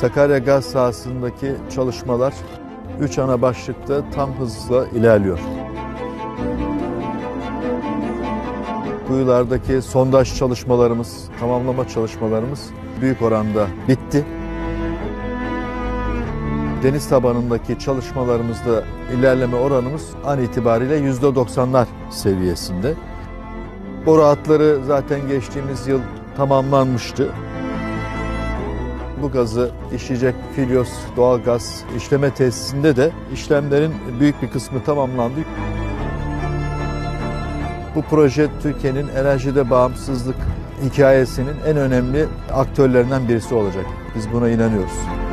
Sakarya gaz sahasındaki çalışmalar 3 ana başlıkta tam hızla ilerliyor. Kuyulardaki sondaj çalışmalarımız, tamamlama çalışmalarımız büyük oranda bitti. Deniz tabanındaki çalışmalarımızda ilerleme oranımız an itibariyle %90'lar seviyesinde. Boru hatları zaten geçtiğimiz yıl tamamlanmıştı. Bu gazı işleyecek Filyos doğalgaz işleme tesisinde de işlemlerin büyük bir kısmı tamamlandı. Bu proje Türkiye'nin enerjide bağımsızlık hikayesinin en önemli aktörlerinden birisi olacak. Biz buna inanıyoruz.